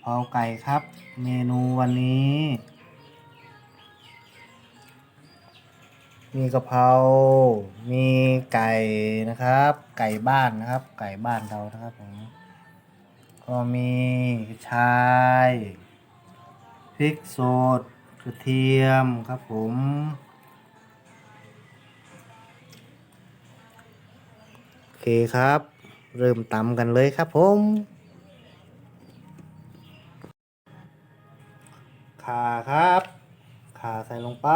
เพราไก่ครับ เมนูวันนี้ มีกะเพรา มีไก่นะครับ ไก่บ้านนะครับ ไก่บ้านเรานะครับผมก็มีชายพริกสดกระเทียมครับผมโอเคครับ เริ่มตำกันเลยครับผม ครับ ข่าใส่ลงไป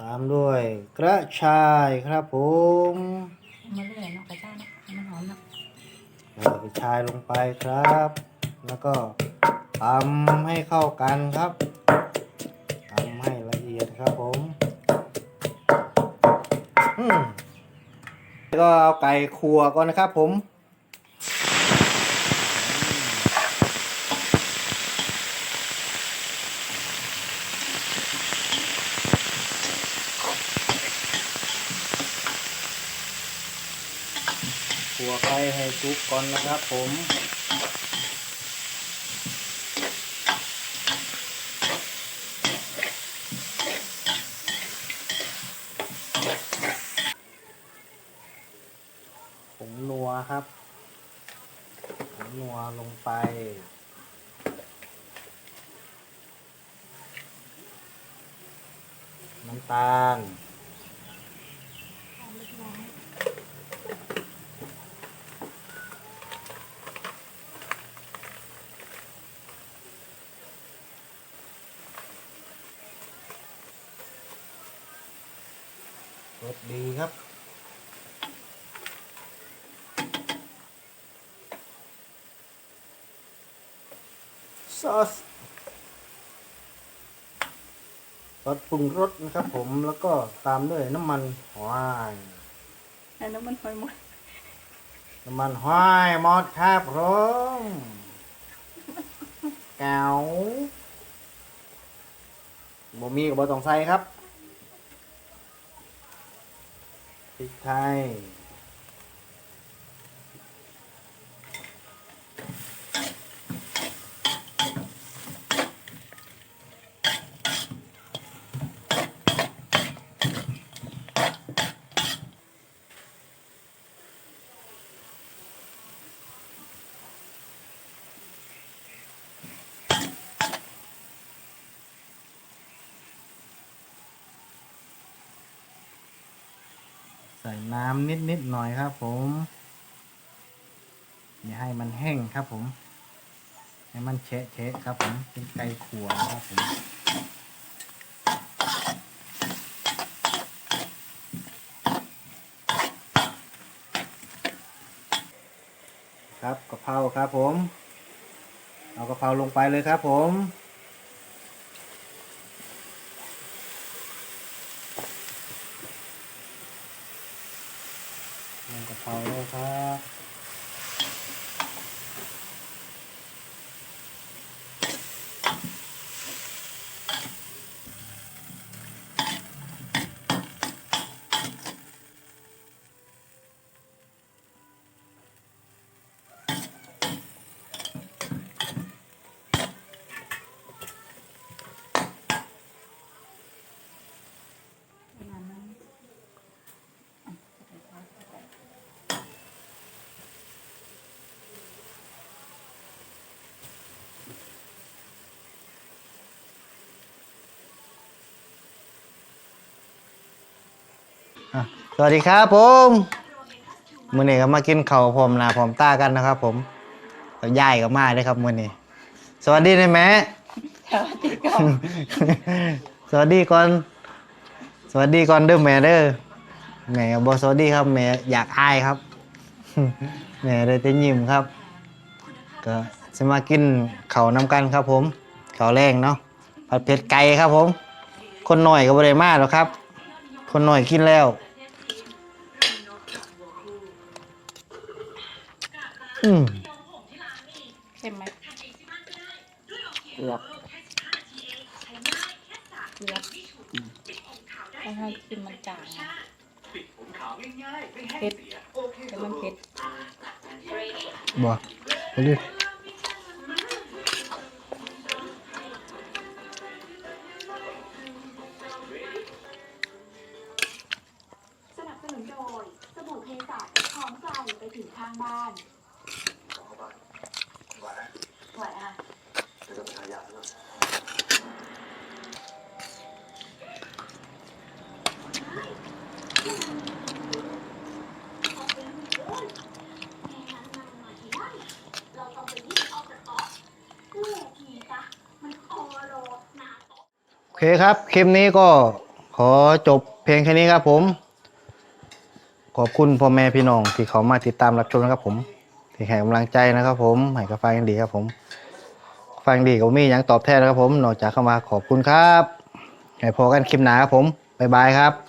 ตามด้วยกระชายครับผมเอามาเลยเนาะกระชายนะให้มันหอมเนาะกระชายลงไปครับ แล้วก็ตำให้เข้ากันครับตำให้ละเอียดครับผมแล้วก็เอาไก่ขัวก่อนนะครับผม วไก่ให้สุกก่อนนะครับผมผงนัวครับผงนัวลงไปน้ำตาล รสดีครับซอสซอสปรุงรสนะครับผมแล้วก็ตามด้วยน้ำมันหอยอันนั้นมันหอยหมด น้ำมันหอยหมดครับผมแก้วบ่มีกับบต้องใส่ครับ พริกไทย ส่น้ำนิดนิดหน่อยครับผมอย่าให้มันแห้งครับผม ให้มันเชะเชะครับผมเป็นไก่ขัวครับผมครับกะเพราครับผม เอากะเพราลงไปเลยครับผม ลงกะเพราเลยครับ ประมาณนั้นอะใส่ข้าวใส่ อะสวัสดีครับผมมื่อนี้ก็มากินข้าวพร้อมหน้าพร้อมตากันนะครับ ผมก็ย่ายก็มาเลยครับมื่อนี้สวัสดีนะแม่ สวัสดีก่อนสวัสดีก่อน สวัสดีก่อนเด้อแม่เด้อแม่บอสวัสดีครับแม่อยากอายครับ แม่เลยจะยิ้มครับ ก็จะมากินข้าวนำกันครับ ผมข้าวแรงเนาะผัดเผ็ดไก่ครับ ผม คนหน่อยก็บ่ได้มากหรอกครับ คนหน่อยกินแล้ว อืมเค็มไหมเกือบเกลือให้ให้กินมันจางอะเผ็ดแต่มันเผ็ดบ่ไปดิมางบ้านไหวอะโอเคครับ คลิปนี้ก็ขอจบเพลงแค่นี้ครับผม ขอบคุณพ่อแม่พี่น้องที่เขามาติดตามรับชมนะครับผม ที่ให้กำลังใจนะครับผมให้กาแฟยังดีครับผม ฟังดีก็มีอย่างตอบแทนนะครับผมนอกจากเข้ามาขอบคุณครับให้พอกันคลิปหนาครับผมบ๊ายบายครับ